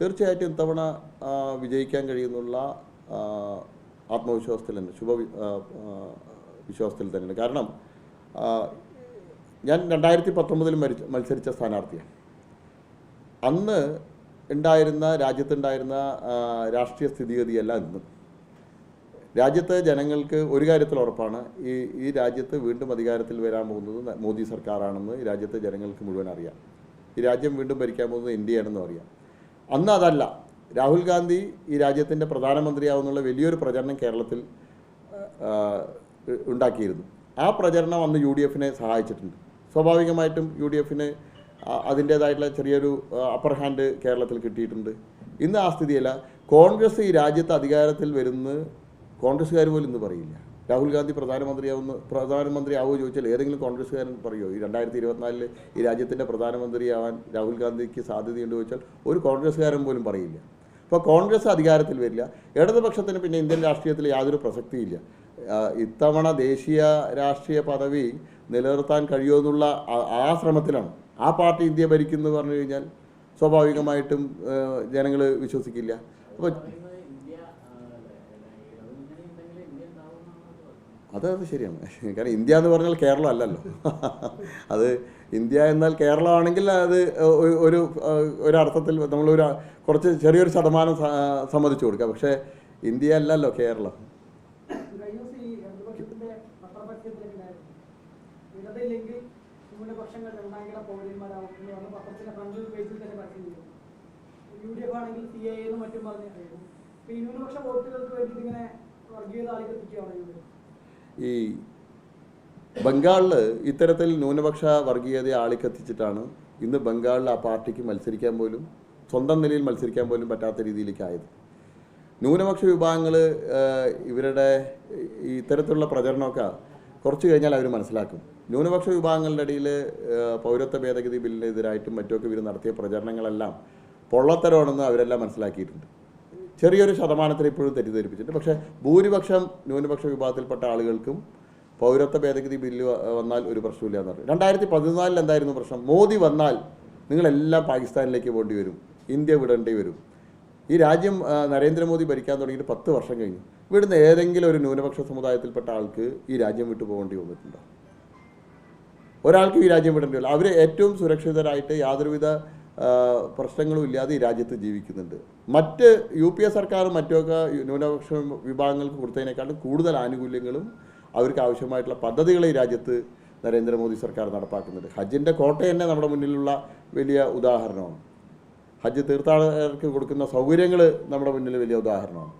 തീർച്ചയായിട്ടും ഇത്തവണ വിജയിക്കാൻ കഴിയുന്നുള്ള ആത്മവിശ്വാസത്തിൽ തന്നെ ശുഭ വിശ്വാസത്തിൽ തന്നെയാണ്. കാരണം ഞാൻ രണ്ടായിരത്തി പത്തൊമ്പതിൽ മത്സരിച്ച സ്ഥാനാർത്ഥിയാണ്. അന്ന് ഉണ്ടായിരുന്ന രാജ്യത്തുണ്ടായിരുന്ന രാഷ്ട്രീയ സ്ഥിതിഗതിയല്ല ഇന്ന്. രാജ്യത്തെ ജനങ്ങൾക്ക് ഒരു കാര്യത്തിൽ ഉറപ്പാണ് ഈ ഈ രാജ്യത്ത് വീണ്ടും അധികാരത്തിൽ വരാൻ പോകുന്നത് മോദി സർക്കാരാണെന്ന് രാജ്യത്തെ ജനങ്ങൾക്ക് മുഴുവൻ അറിയാം. ഈ രാജ്യം വീണ്ടും ഭരിക്കാൻ പോകുന്നത് ഇന്ത്യയാണെന്നും അറിയാം. അന്ന് അതല്ല രാഹുൽ ഗാന്ധി ഈ രാജ്യത്തിന്റെ പ്രധാനമന്ത്രിയാവുന്നുള്ള വലിയൊരു പ്രചരണം കേരളത്തിൽ ഉണ്ടാക്കിയിരുന്നു. ആ പ്രചരണം അന്ന് യു ഡി എഫിനെ സഹായിച്ചിട്ടുണ്ട്. സ്വാഭാവികമായിട്ടും യു ഡി എഫിന് അതിന്റേതായിട്ടുള്ള ചെറിയൊരു അപ്പർ ഹാൻഡ് കേരളത്തിൽ കിട്ടിയിട്ടുണ്ട്. ഇന്ന് ആ സ്ഥിതിയല്ല. കോൺഗ്രസ് ഈ രാജ്യത്ത് അധികാരത്തിൽ വരുന്ന കോൺഗ്രസ്സുകാർ പോലും ഇന്ന് പറയില്ല. രാഹുൽ ഗാന്ധി പ്രധാനമന്ത്രിയാവുന്ന പ്രധാനമന്ത്രി ആവുമോ ചോദിച്ചാൽ ഏതെങ്കിലും കോൺഗ്രസ്സുകാരൻ പറയുമോ ഈ രണ്ടായിരത്തി ഇരുപത്തിനാലിൽ ഈ രാജ്യത്തിന്റെ പ്രധാനമന്ത്രിയാവാൻ രാഹുൽ ഗാന്ധിക്ക് സാധ്യതയുണ്ട് ചോദിച്ചാൽ ഒരു കോൺഗ്രസ്സുകാരൻ പോലും പറയില്ല. അപ്പോൾ കോൺഗ്രസ് അധികാരത്തിൽ വരില്ല. ഇടതുപക്ഷത്തിന് പിന്നെ ഇന്ത്യൻ രാഷ്ട്രീയത്തിൽ യാതൊരു പ്രസക്തിയില്ല ഇത്തവണ ദേശീയ രാഷ്ട്രീയ പദവി നിലനിർത്താൻ കഴിയുമെന്നുള്ള ആ ശ്രമത്തിലാണ്. ആ പാർട്ടി ഇന്ത്യ ഭരിക്കുന്നു പറഞ്ഞു കഴിഞ്ഞാൽ സ്വാഭാവികമായിട്ടും ജനങ്ങൾ വിശ്വസിക്കില്ല. അപ്പോൾ അത് അത് ശരിയാണ്. കാരണം ഇന്ത്യ എന്ന് പറഞ്ഞാൽ കേരളം അല്ലല്ലോ. അത് ഇന്ത്യ എന്നാൽ കേരളമാണെങ്കിൽ അത് ഒരു ഒരു ഒരർത്ഥത്തിൽ നമ്മളൊരു കുറച്ച് ചെറിയൊരു ശതമാനം സമ്മതിച്ചു കൊടുക്കുക. പക്ഷേ ഇന്ത്യ അല്ലല്ലോ കേരളം. ആണെങ്കിൽ മറ്റും പറഞ്ഞു ന്യൂനപക്ഷ വോട്ടുകൾക്ക് വേണ്ടിയിട്ട് ഇങ്ങനെ വർഗീയത എഫ്? ഈ ബംഗാളിൽ ഇത്തരത്തിൽ ന്യൂനപക്ഷ വർഗീയതയെ ആളിക്കത്തിച്ചിട്ടാണ് ഇന്ന് ബംഗാളിൽ ആ പാർട്ടിക്ക് മത്സരിക്കാൻ പോലും സ്വന്തം നിലയിൽ മത്സരിക്കാൻ പോലും പറ്റാത്ത രീതിയിലേക്കായത്. ന്യൂനപക്ഷ വിഭാഗങ്ങൾ ഇവരുടെ ഇത്തരത്തിലുള്ള പ്രചരണമൊക്കെ കുറച്ച് കഴിഞ്ഞാൽ അവർ മനസ്സിലാക്കും. ന്യൂനപക്ഷ വിഭാഗങ്ങളുടെ ഇടയിൽ പൗരത്വ ഭേദഗതി ബില്ലിനെതിരായിട്ടും മറ്റുമൊക്കെ ഇവർ നടത്തിയ പ്രചരണങ്ങളെല്ലാം പൊള്ളത്തരമാണെന്ന് അവരെല്ലാം മനസ്സിലാക്കിയിട്ടുണ്ട്. ചെറിയൊരു ശതമാനത്തിൽ ഇപ്പോഴും തെറ്റിദ്ധരിപ്പിച്ചിട്ടുണ്ട്. പക്ഷേ ഭൂരിപക്ഷം ന്യൂനപക്ഷ വിഭാഗത്തിൽപ്പെട്ട ആളുകൾക്കും പൗരത്വ ഭേദഗതി ബില്ല് വന്നാൽ ഒരു പ്രശ്നമില്ല എന്ന് പറഞ്ഞു രണ്ടായിരത്തി പതിനാലിൽ എന്തായിരുന്നു പ്രശ്നം? മോദി വന്നാൽ നിങ്ങളെല്ലാം പാകിസ്ഥാനിലേക്ക് പോകേണ്ടി വരും. ഇന്ത്യ വിടേണ്ടി വരും. ഈ രാജ്യം നരേന്ദ്രമോദി ഭരിക്കാൻ തുടങ്ങിയിട്ട് പത്ത് വർഷം കഴിഞ്ഞു. ഇവിടുന്ന് ഏതെങ്കിലും ഒരു ന്യൂനപക്ഷ സമുദായത്തിൽപ്പെട്ട ആൾക്ക് ഈ രാജ്യം വിട്ടു പോകേണ്ടി വന്നിട്ടുണ്ടോ? ഒരാൾക്ക് ഈ രാജ്യം വിടേണ്ടി വരില്ല. അവർ ഏറ്റവും സുരക്ഷിതരായിട്ട് യാതൊരുവിധ പ്രശ്നങ്ങളും ഇല്ലാതെ ഈ രാജ്യത്ത് ജീവിക്കുന്നുണ്ട്. മറ്റ് യു പി എ സർക്കാർ മറ്റൊക്കെ ന്യൂനപക്ഷ വിഭാഗങ്ങൾക്ക് കൊടുത്തതിനേക്കാളും കൂടുതൽ ആനുകൂല്യങ്ങളും അവർക്ക് ആവശ്യമായിട്ടുള്ള പദ്ധതികൾ ഈ രാജ്യത്ത് നരേന്ദ്രമോദി സർക്കാർ നടപ്പാക്കുന്നുണ്ട്. ഹജ്ജിന്റെ കോട്ട തന്നെ നമ്മുടെ മുന്നിലുള്ള വലിയ ഉദാഹരണമാണ്. ഹജ്ജ് തീർത്ഥാടകർക്ക് കൊടുക്കുന്ന സൗകര്യങ്ങൾ നമ്മുടെ മുന്നിൽ വലിയ ഉദാഹരണമാണ്.